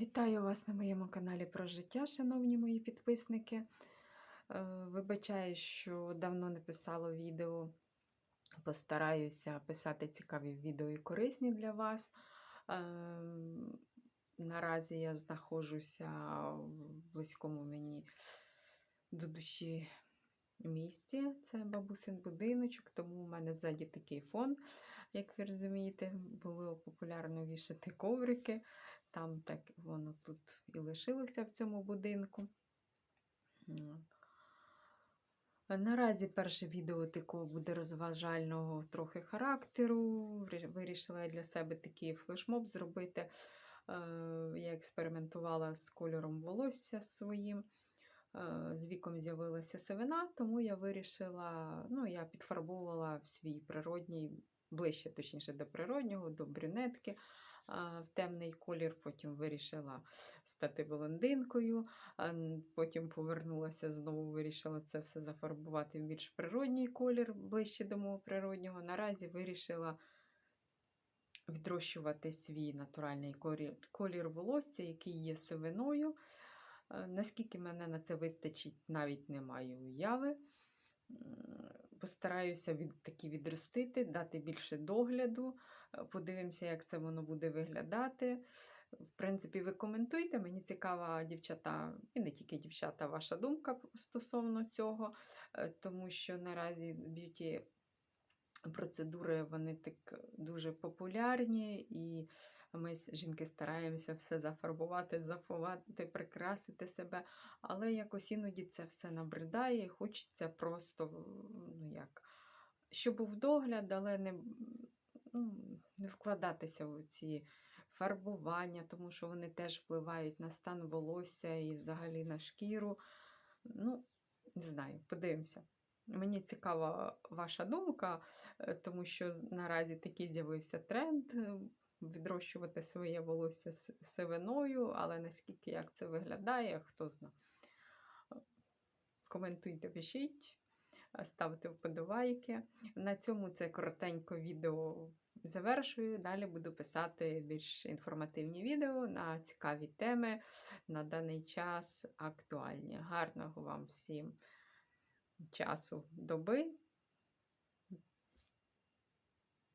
Вітаю вас на моєму каналі про життя, шановні мої підписники. Е, Вибачаю, що давно не писала відео. Постараюся писати цікаві відео і корисні для вас. Е, Наразі я знаходжуся в близькому мені до душі місті. Це бабусин будиночок, тому у мене ззаді такий фон, як ви розумієте, було популярно вішати коврики. Там так воно тут і лишилося в цьому будинку. Наразі перше відео такого буде розважального трохи характеру. Вирішила я для себе такий флешмоб зробити. Е, Я експериментувала з кольором волосся своїм. Е, З віком з'явилася сивина, тому я вирішила, ну, я підфарбовувала свій природній, ближче, точніше, до природнього, до брюнетки в темний колір. Потім вирішила стати блондинкою. Потім повернулася знову, вирішила це все зафарбувати в більш природній колір, ближче до мого природнього. Наразі вирішила відрощувати свій натуральний колір, волосся, який є сивиною. Наскільки мене на це вистачить, навіть не маю уяви. Постараюся від, такі відростити, дати більше догляду. Е, Подивимося, як це воно буде виглядати. В принципі, ви коментуйте. Мені цікава, дівчата, і не тільки дівчата, ваша думка стосовно цього, е, тому що наразі б'юті процедури вони так дуже популярні, і ми, жінки, стараємося все зафарбувати, зафувати, прикрасити себе, але якось іноді це все набридає, і хочеться просто, ну як, щоб був догляд, але не, ну, не вкладатися в ці фарбування, тому що вони теж впливають на стан волосся і взагалі на шкіру. Ну, не знаю, подивимося. Мені цікава ваша думка, е, тому що наразі такий з'явився тренд е, відрощувати своє волосся с- сивиною, але наскільки як це виглядає, хто знає. Коментуйте, пишіть, е, ставте вподобайки. На цьому це коротенько відео завершую. Далі буду писати більш інформативні відео на цікаві теми на даний час актуальні. Гарного вам всім часу доби